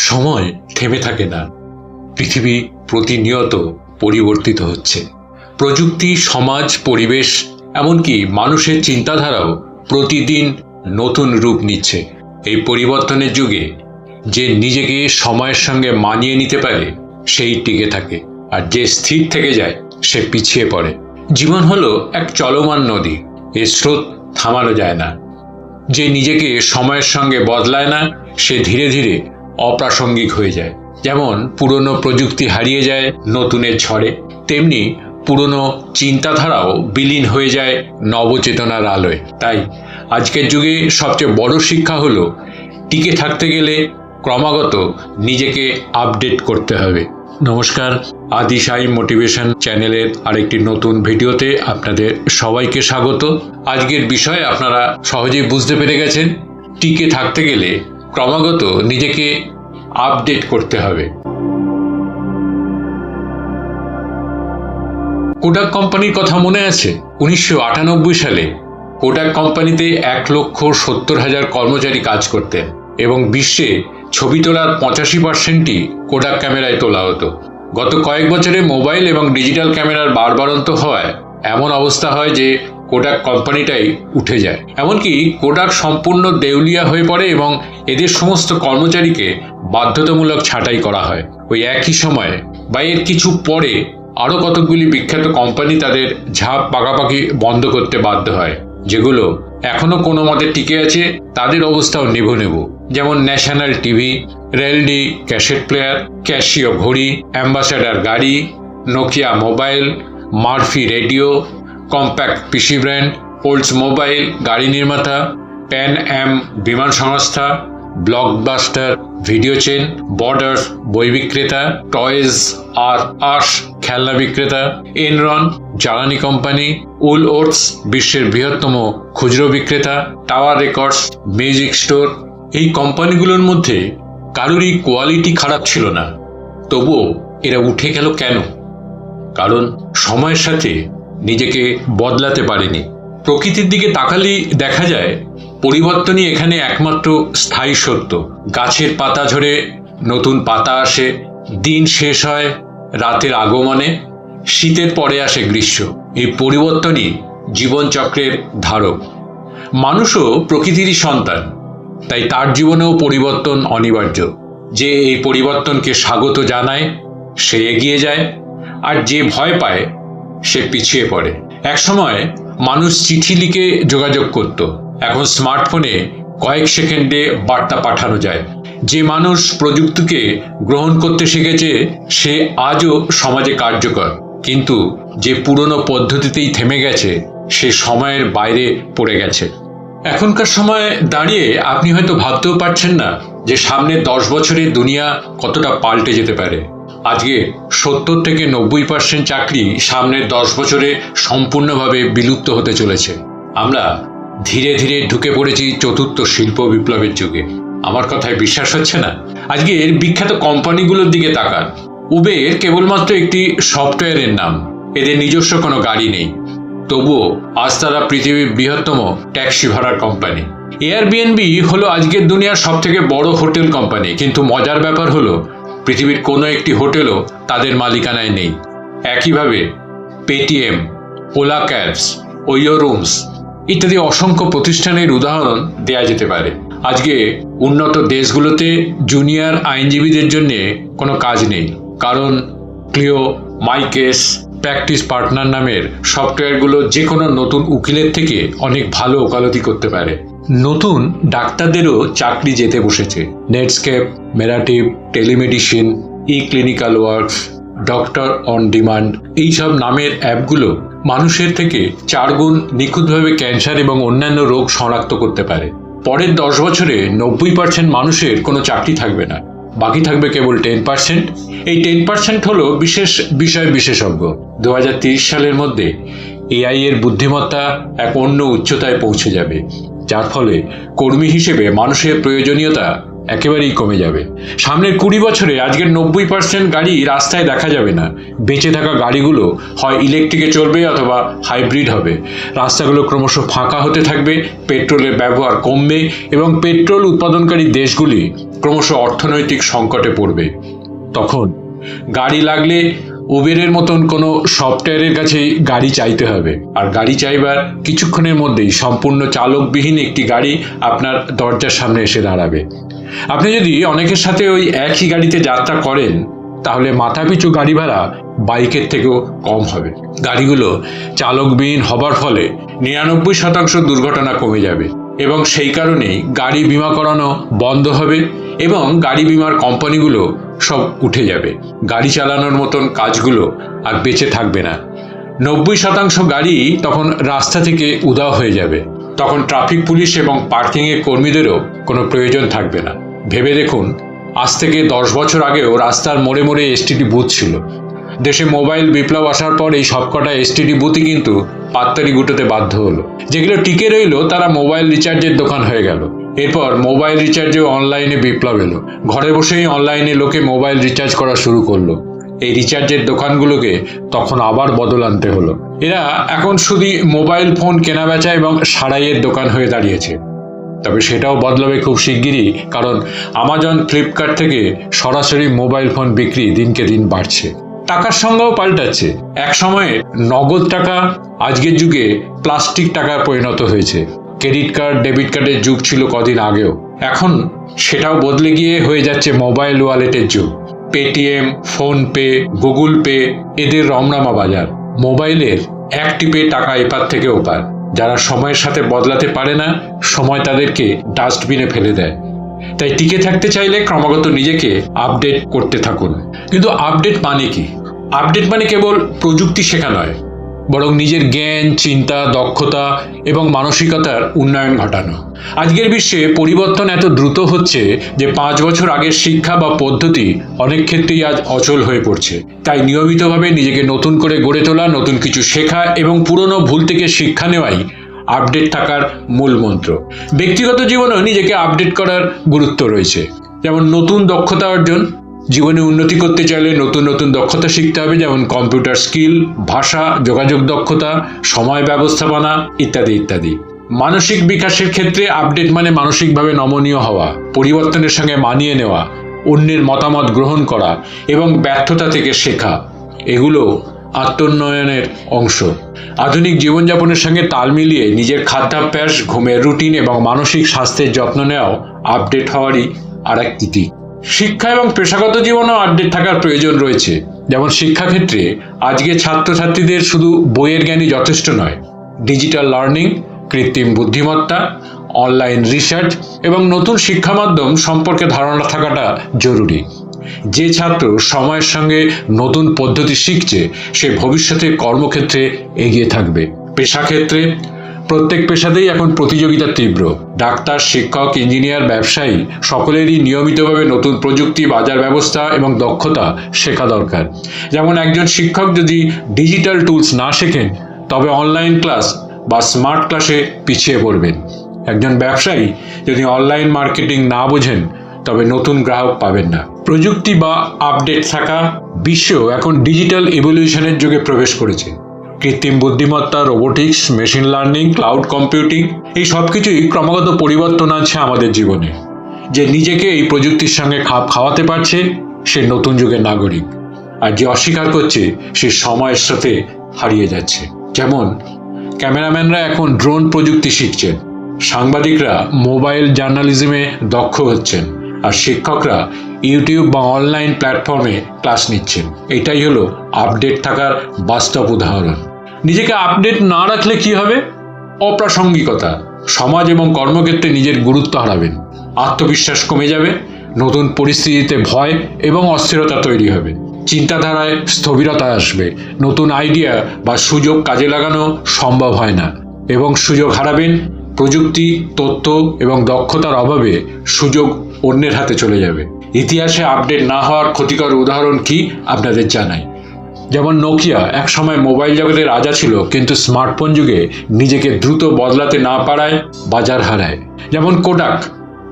সময় থেমে থাকে না। পৃথিবী প্রতিনিয়ত পরিবর্তিত হচ্ছে। প্রযুক্তি, সমাজ, পরিবেশ, এমনকি মানুষের চিন্তাধারাও প্রতিদিন নতুন রূপ নিচ্ছে। এই পরিবর্তনের যুগে যে নিজেকে সময়ের সঙ্গে মানিয়ে নিতে পারে, সেই টিকে থাকে, আর যে স্থির থেকে যায়, সে পিছিয়ে পড়ে। জীবন হলো এক চলমান নদী, এর স্রোত থামানো যায় না। যে নিজেকে সময়ের সঙ্গে বদলায় না, সে ধীরে ধীরে অপ্রাসঙ্গিক হয়ে যায়। যেমন পুরনো প্রযুক্তি হারিয়ে যায় নতুনের ছড়ে, তেমনি পুরনো চিন্তাধারাও বিলীন হয়ে যায় নবচেতনার আলোয়। তাই আজকের যুগে সবচেয়ে বড় শিক্ষা হলো, টিকে থাকতে গেলে ক্রমাগত নিজেকে আপডেট করতে হবে। নমস্কার আদিশাই মোটিভেশন চ্যানেলের আরেকটি নতুন ভিডিওতে আপনাদের সবাইকে স্বাগত। আজকের বিষয় আপনারা সহজেই বুঝতে পেরে গেছেন, টিকে থাকতে গেলে ক্রমাগত নিজেকে আপডেট করতে হবে। কোডাক কোম্পানির কথা মনে আছে? উনিশশো আটানব্বই সালে কোডাক কোম্পানিতে এক লক্ষ সত্তর হাজার কর্মচারী কাজ করতেন এবং বিশ্বে ছবি তোলার পঁচাশি পার্সেন্টই কোডাক ক্যামেরায় তোলা হতো। গত কয়েক বছরে মোবাইল এবং ডিজিটাল ক্যামেরার বাড়বাড়ন্ত হওয়ায় এমন অবস্থা হয় যে কোডাক কোম্পানিটাই উঠে যায়। এমনকি কোডাক সম্পূর্ণ দেউলিয়া হয়ে পড়ে এবং এদের সমস্ত কর্মচারীকে বাধ্যতামূলক ছাঁটাই করা হয়। ওই একই সময়ে বা এর কিছু পরে আরও কতকগুলি বিখ্যাত কোম্পানি তাদের ঝাঁপ পাকাপাকি বন্ধ করতে বাধ্য হয়, যেগুলো এখনও কোনো মতে টিকে আছে, তাদের অবস্থাও নেব নেব। যেমন ন্যাশনাল টিভি, রেলডি, ক্যাসেট প্লেয়ার, ক্যাশিও ঘড়ি, অ্যাম্বাসাডার গাড়ি, Nokia mobile, Murphy radio Compaq PC brand, Oldsmobile, গাড়ি নির্মাতা প্যান অ্যাম বিমান সংস্থা, ব্লকবাস্টার, ভিডিও চেন বর্ডার্স বই বিক্রেতা, টয়েজ আর আশ খেলনা বিক্রেতা এনরন জ্বালানি কোম্পানি, উল ওটস বিশ্বের বৃহত্তম খুচরো বিক্রেতা, টাওয়ার রেকর্ডস, মিউজিক স্টোর। এই কোম্পানিগুলোর মধ্যে কারোরই কোয়ালিটি খারাপ ছিল না। তবুও এরা উঠে গেল কেন? কারণ সময়ের সাথে নিজেকে বদলাতে পারেনি। প্রকৃতির দিকে তাকালেই দেখা যায়, পরিবর্তনই এখানে একমাত্র স্থায়ী সত্য। গাছের পাতা ঝরে, নতুন পাতা আসে, দিন শেষ হয় রাতের আগমনে, শীতের পরে আসে গ্রীষ্ম। এই পরিবর্তনই জীবনচক্রের ধারক। মানুষও প্রকৃতিরই সন্তান, তাই তার জীবনেও পরিবর্তন অনিবার্য। যে এই পরিবর্তনকে স্বাগত জানায়, সে এগিয়ে যায়, আর যে ভয় পায় সে পিছিয়ে পড়ে। একসময় মানুষ চিঠি লিখে যোগাযোগ করত। এখন স্মার্টফোনে কয়েক সেকেন্ডে বার্তা পাঠানো যায়। যে মানুষ প্রযুক্তিকে গ্রহণ করতে শিখেছে, সে আজও সমাজে কার্যকর। কিন্তু যে পুরনো পদ্ধতিতেই থেমে গেছে, সে সময়ের বাইরে পড়ে গেছে। এখনকার সময়ে দাঁড়িয়ে আপনি হয়তো ভাবতেও পারছেন না যে সামনে দশ বছরে দুনিয়া কতটা পাল্টে যেতে পারে। আজকে সত্তর থেকে নব্বই পার্সেন্ট চাকরি সামনের দশ বছরে সম্পূর্ণভাবে বিলুপ্ত হতে চলেছে। আমরা ধীরে ধীরে ঢুকে পড়েছি চতুর্থ শিল্প বিপ্লবের যুগে। আমার কথায় বিশ্বাস হচ্ছে না? আজকে এর বিখ্যাত কোম্পানিগুলোর দিকে তাকান। উবের কেবলমাত্র একটি সফটওয়্যারের নাম। এদের নিজস্ব কোনো গাড়ি নেই। তবুও আজ তারা পৃথিবীর বৃহত্তম ট্যাক্সি ভাড়ার কোম্পানি। এয়ারবিএনবি হলো আজকের দুনিয়ার সব থেকে বড় হোটেল কোম্পানি, কিন্তু মজার ব্যাপার হলো পৃথিবীর কোনো একটি হোটেলও তাদের মালিকানায় নেই। একইভাবে Paytm Ola cabs Oyo rooms ইত্যাদি অসংখ্য প্রতিষ্ঠানের উদাহরণ দেয়া যেতে পারে। আজকে উন্নত দেশগুলোতে জুনিয়র আইনজীবীদের জন্য কোনো কাজ নেই। কারণ ক্লিও মাইকেস প্র্যাকটিস পার্টনার নামের সফটওয়্যারগুলো যে কোনো নতুন উকিলের থেকে অনেক ভালো ওকালতি করতে পারে। নতুন ডাক্তারদেরও চাকরি যেতে বসেছে। Netscape Merative telemedicine e clinical works doctor on demand এইসব নামের অ্যাপগুলো মানুষের থেকে চারগুণ নিখুঁতভাবে ক্যান্সার এবং অন্যান্য রোগ শনাক্ত করতে পারে। পরের দশ বছরে নব্বই পার্সেন্ট মানুষের কোনো চাকরি থাকবে না। বাকি থাকবে কেবল টেন পার্সেন্ট এই টেন পার্সেন্ট হলো বিশেষ বিষয় বিশেষজ্ঞ। দু সালের মধ্যে এআই এর বুদ্ধিমত্তা এক অন্য উচ্চতায় পৌঁছে যাবে। যার ফলে কর্মী হিসেবে মানুষের প্রয়োজনীয়তা একেবারেই কমে যাবে। সামনের কুড়ি বছরে আজকের নব্বই পার্সেন্ট গাড়ি রাস্তায় দেখা যাবে না। বেঁচে থাকা গাড়িগুলো হয় ইলেকট্রিকে চলবে অথবা হাইব্রিড হবে। রাস্তাগুলো ক্রমশ ফাঁকা হতে থাকবে, পেট্রোলের ব্যবহার কমবে এবং পেট্রোল উৎপাদনকারী দেশগুলি ক্রমশ অর্থনৈতিক সংকটে পড়বে। তখন গাড়ি লাগলে উবেরের মতন কোনো সফটওয়্যারের কাছেই গাড়ি চাইতে হবে। আর গাড়ি চাইবার কিছুক্ষণের মধ্যেই সম্পূর্ণ চালকবিহীন একটি গাড়ি আপনার দরজার সামনে এসে দাঁড়াবে। আপনি যদি অনেকের সাথে ওই একই গাড়িতে যাত্রা করেন, তাহলে মাথাপিছু গাড়ি ভাড়া বাইকের থেকেও কম হবে। গাড়িগুলো চালকবিহীন হবার ফলে নিরানব্বই শতাংশ দুর্ঘটনা কমে যাবে এবং সেই কারণেই গাড়ি বিমা করানো বন্ধ হবে এবং গাড়ি বিমার কোম্পানিগুলো সব উঠে যাবে। গাড়ি চালানোর মতন কাজগুলো আর বেঁচে থাকবে না। নব্বই শতাংশ গাড়ি তখন রাস্তা থেকে উদাও হয়ে যাবে। তখন ট্রাফিক পুলিশ এবং পার্কিংয়ের কর্মীদেরও কোনো প্রয়োজন থাকবে না। ভেবে দেখুন, আজ থেকে দশ বছর আগেও রাস্তার মোড়ে মোড়ে এসটিডি বুথ ছিল। দেশে মোবাইল বিপ্লব আসার পর এই সবকটা এসটিডি বুথই কিন্তু পাত্তারি গুটোতে বাধ্য হলো। যেগুলো টিকে রইল, তারা মোবাইল রিচার্জের দোকান হয়ে গেল। এরপর মোবাইল রিচার্জেও অনলাইনে বিপ্লব এলো। ঘরে বসেই অনলাইনে লোকে মোবাইল রিচার্জ করা শুরু করল। এই রিচার্জের দোকানগুলোকে তখন আবার বদল আনতে হলো। এরা এখন শুধু মোবাইল ফোন কেনাবেচা এবং সারাইয়ের দোকান হয়ে দাঁড়িয়েছে। তবে সেটাও বদলাবে খুব শিগগিরই, কারণ আমাজন ফ্লিপকার্ট থেকে সরাসরি মোবাইল ফোন বিক্রি দিনকে দিন বাড়ছে। টাকার সঙ্গেও পাল্টাচ্ছে। এক সময়ে নগদ টাকা, আজকের যুগে প্লাস্টিক টাকায় পরিণত হয়েছে। ক্রেডিট কার্ড, ডেবিট কার্ডের যুগ ছিল কদিন আগেও। এখন সেটাও বদলে গিয়ে হয়ে যাচ্ছে মোবাইল ওয়ালেটের যুগ। পেটিএম, ফোনপে, গুগল পে, এদের রমনামা বাজার। মোবাইলের এক টিপে টাকা এপার থেকে ওপার। যারা সময়ের সাথে বদলাতে পারে না, সময় তাদেরকে ডাস্টবিনে ফেলে দেয়। তাই টিকে থাকতে চাইলে ক্রমাগত নিজেকে আপডেট করতে থাকুন। কিন্তু আপডেট মানে কি? আপডেট মানে কেবল প্রযুক্তি শেখা নয় বরং নিজের জ্ঞান, চিন্তা, দক্ষতা এবং মানসিকতার উন্নয়ন ঘটানো। আজকের বিশ্বে পরিবর্তন এত দ্রুত হচ্ছে যে পাঁচ বছর আগের শিক্ষা বা পদ্ধতি অনেক ক্ষেত্রেই আজ অচল হয়ে পড়ছে। তাই নিয়মিতভাবে নিজেকে নতুন করে গড়ে তোলা, নতুন কিছু শেখা এবং পুরনো ভুল থেকে শিক্ষা নেওয়াই আপডেট থাকার মূল মন্ত্র। ব্যক্তিগত জীবনেও নিজেকে আপডেট করার গুরুত্ব রয়েছে। যেমন নতুন দক্ষতা অর্জন জীবনে উন্নতি করতে চাইলে নতুন নতুন দক্ষতা শিখতে হবে, যেমন কম্পিউটার স্কিল ভাষা, যোগাযোগ দক্ষতা, সময় ব্যবস্থাপনা ইত্যাদি ইত্যাদি। মানসিক বিকাশের ক্ষেত্রে আপডেট মানে মানসিকভাবে নমনীয় হওয়া, পরিবর্তনের সঙ্গে মানিয়ে নেওয়া, অন্যের মতামত গ্রহণ করা এবং ব্যর্থতা থেকে শেখা, এগুলো আত্মোন্নয়নের অংশ। আধুনিক জীবনযাপনের সঙ্গে তাল মিলিয়ে নিজের খাদ্যাভ্যাস, ঘুমের রুটিন এবং মানসিক স্বাস্থ্যের যত্ন নেওয়াও আপডেট হওয়ারই আর এক শিক্ষা এবং পেশাগত জীবনেও আপডেট থাকার প্রয়োজন রয়েছে। যেমন শিক্ষাক্ষেত্রে আজকে ছাত্রছাত্রীদের শুধু বইয়ের জ্ঞানই যথেষ্ট নয় ডিজিটাল লার্নিং কৃত্রিম বুদ্ধিমত্তা অনলাইন রিসার্চ এবং নতুন শিক্ষা মাধ্যম সম্পর্কে ধারণা থাকাটা জরুরি। যে ছাত্র সময়ের সঙ্গে নতুন পদ্ধতি শিখছে, সে ভবিষ্যতে কর্মক্ষেত্রে এগিয়ে থাকবে। পেশাক্ষেত্রে প্রত্যেক পেশাতেই এখন প্রতিযোগিতা তীব্র। ডাক্তার, শিক্ষক, ইঞ্জিনিয়ার, ব্যবসায়ী সকলেরই নিয়মিতভাবে নতুন প্রযুক্তি, বাজার ব্যবস্থা এবং দক্ষতা শেখা দরকার। যেমন একজন শিক্ষক যদি ডিজিটাল টুলস না শেখেন, তবে অনলাইন ক্লাস বা স্মার্ট ক্লাসে পিছিয়ে পড়বেন। একজন ব্যবসায়ী যদি অনলাইন মার্কেটিং না বোঝেন, তবে নতুন গ্রাহক পাবেন না। প্রযুক্তি বা আপডেট থাকা বিশ্ব এখন ডিজিটাল ইভলিউশনের যুগে প্রবেশ করেছে। কৃত্রিম বুদ্ধিমত্তা robotics machine learning cloud computing এই সব কিছুই ক্রমাগত পরিবর্তন আছে আমাদের জীবনে। যে নিজেকে এই প্রযুক্তির সঙ্গে খাপ খাওয়াতে পারছে, সে নতুন যুগের নাগরিক। আর যে অস্বীকার করছে, সে সময়ের সাথে হারিয়ে যাচ্ছে। যেমন, ক্যামেরাম্যানরা এখন ড্রোন প্রযুক্তি শিখছেন। সাংবাদিকরা মোবাইল জার্নালিজমে দক্ষ হচ্ছেন। আর শিক্ষকরা ইউটিউব বা অনলাইন প্ল্যাটফর্মে ক্লাস নিচ্ছেন। এটাই হলো আপডেট থাকার বাস্তব উদাহরণ। নিজেকে আপডেট না রাখলে কি হবে? অপ্রাসঙ্গিকতা। সমাজ এবং কর্মক্ষেত্রে নিজের গুরুত্ব হারাবেন। আত্মবিশ্বাস কমে যাবে, নতুন পরিস্থিতিতে ভয় এবং অস্থিরতা তৈরি হবে। চিন্তাধারায় স্থবিরতা আসবে। নতুন আইডিয়া বা সুযোগ কাজে লাগানো সম্ভব হয় না। এবং সুযোগ হারাবেন, প্রযুক্তি, তথ্য এবং দক্ষতার অভাবে সুযোগ অন্যের হাতে চলে যাবে। ইতিহাসে আপডেট না হওয়ার ক্ষতিকর উদাহরণ কি আপনাদের জানাই। যেমন নোকিয়া এক সময় মোবাইল জগতের রাজা ছিল, কিন্তু স্মার্টফোন যুগে নিজেকে দ্রুত বদলাতে না পারায় বাজার হারায়। যেমন কোডাক,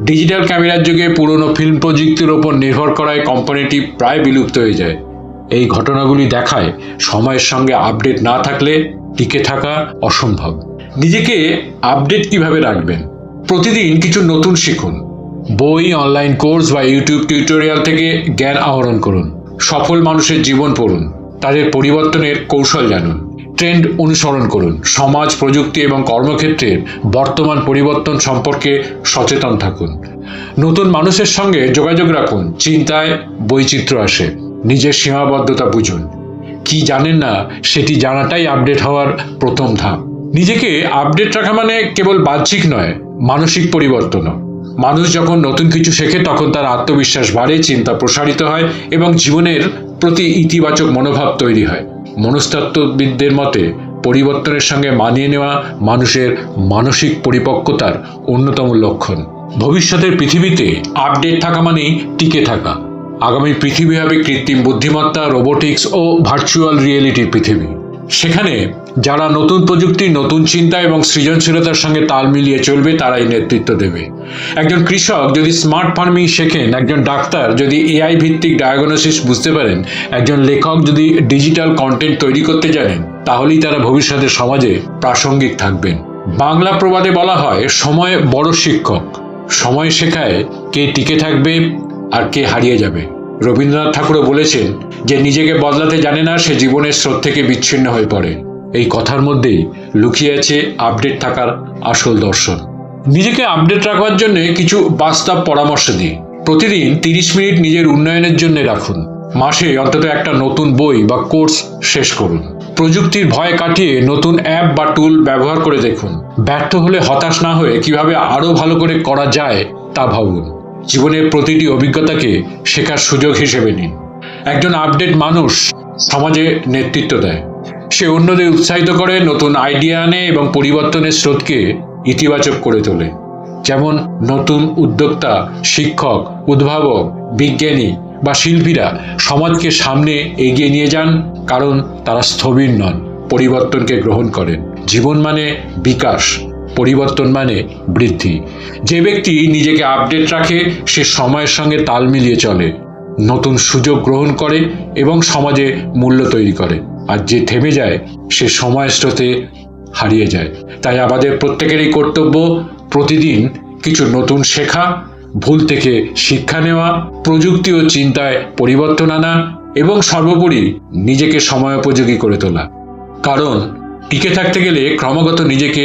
ডিজিটাল ক্যামেরার যুগে পুরনো ফিল্ম প্রযুক্তির ওপর নির্ভর করায় কোম্পানিটি প্রায় বিলুপ্ত হয়ে যায়। এই ঘটনাগুলি দেখায় সময়ের সঙ্গে আপডেট না থাকলে টিকে থাকা অসম্ভব। নিজেকে আপডেট কীভাবে রাখবেন? প্রতিদিন কিছু নতুন শিখুন। বই, অনলাইন কোর্স বা ইউটিউব টিউটোরিয়াল থেকে জ্ঞান আহরণ করুন। সফল মানুষের জীবন পড়ুন। তাদের পরিবর্তনের কৌশল জানুন। ট্রেন্ড অনুসরণ করুন। সমাজ, প্রযুক্তি এবং কর্মক্ষেত্রের বর্তমান পরিবর্তন সম্পর্কে সচেতন থাকুন। নতুন মানুষের সঙ্গে যোগাযোগ রাখুন। চিন্তায় বৈচিত্র্য আসে। নিজের সীমাবদ্ধতা বুঝুন। কি জানেন না, সেটি জানাটাই আপডেট হওয়ার প্রথম ধাপ। নিজেকে আপডেট রাখা মানে কেবল বাহ্যিক নয়, মানসিক পরিবর্তনও। মানুষ যখন নতুন কিছু শেখে, তখন তার আত্মবিশ্বাস বাড়ে, চিন্তা প্রসারিত হয় এবং জীবনের প্রতি ইতিবাচক মনোভাব তৈরি হয়। মনস্তত্ত্ববিদদের মতে, পরিবর্তনের সঙ্গে মানিয়ে নেওয়া মানুষের মানসিক পরিপক্কতার অন্যতম লক্ষণ। ভবিষ্যতের পৃথিবীতে আপডেট থাকা মানেই টিকে থাকা। আগামী পৃথিবী হবে কৃত্রিম বুদ্ধিমত্তা, রোবোটিক্স ও ভার্চুয়াল রিয়েলিটির পৃথিবী। সেখানে যারা নতুন প্রযুক্তি, নতুন চিন্তা এবং সৃজনশীলতার সঙ্গে তাল মিলিয়ে চলবে, তারাই নেতৃত্ব দেবে। একজন কৃষক যদি স্মার্ট ফার্মিং শেখেন, একজন ডাক্তার যদি এআই ভিত্তিক ডায়াগনোসিস বুঝতে পারেন, একজন লেখক যদি ডিজিটাল কন্টেন্ট তৈরি করতে জানেন, তাহলেই তারা ভবিষ্যতে সমাজে প্রাসঙ্গিক থাকবেন। বাংলা প্রবাদে বলা হয়, সময় বড় শিক্ষক। সময় শেখায় কে টিকে থাকবে আর কে হারিয়ে যাবে। রবীন্দ্রনাথ ঠাকুরও বলেছেন যে নিজেকে বদলাতে জানে না, সে জীবনের স্রোত থেকে বিচ্ছিন্ন হয়ে পড়ে। এই কথার মধ্যেই লুকিয়ে আছে আপডেট থাকার আসল দর্শন। নিজেকে আপডেট রাখবার জন্য কিছু বাস্তব পরামর্শ দিই প্রতিদিন তিরিশ মিনিট নিজের উন্নয়নের জন্য রাখুন। মাসে অন্তত একটা নতুন বই বা কোর্স শেষ করুন। প্রযুক্তির ভয় কাটিয়ে নতুন অ্যাপ বা টুল ব্যবহার করে দেখুন। ব্যর্থ হলে হতাশ না হয়ে কীভাবে আরও ভালো করে করা যায় তা ভাবুন। জীবনের প্রতিটি অভিজ্ঞতাকে শেখার সুযোগ হিসেবে নিন। একজন আপডেট মানুষ সমাজে নেতৃত্ব দেয়। সে অন্যদের উৎসাহিত করে, নতুন আইডিয়া আনে এবং পরিবর্তনের স্রোতকে ইতিবাচক করে তোলে। যেমন নতুন উদ্যোক্তা, শিক্ষক, উদ্ভাবক, বিজ্ঞানী বা শিল্পীরা সমাজকে সামনে এগিয়ে নিয়ে যান কারণ তারা স্থবির নন, পরিবর্তনকে গ্রহণ করেন। জীবন মানে বিকাশ। পরিবর্তন মানে বৃদ্ধি। যে ব্যক্তি নিজেকে আপডেট রাখে, সে সময়ের সঙ্গে তাল মিলিয়ে চলে, নতুন সুযোগ গ্রহণ করে এবং সমাজে মূল্য তৈরি করে। আর যে থেমে যায়, সে সময় স্রোতে হারিয়ে যায়। তাই আমাদের প্রত্যেকেরই কর্তব্য, প্রতিদিন কিছু নতুন শেখা, ভুল থেকে শিক্ষা নেওয়া, প্রযুক্তি ও চিন্তায় পরিবর্তন আনা এবং সর্বোপরি নিজেকে সময়োপযোগী করে তোলা। কারণ, টিকে থাকতে গেলে ক্রমাগত নিজেকে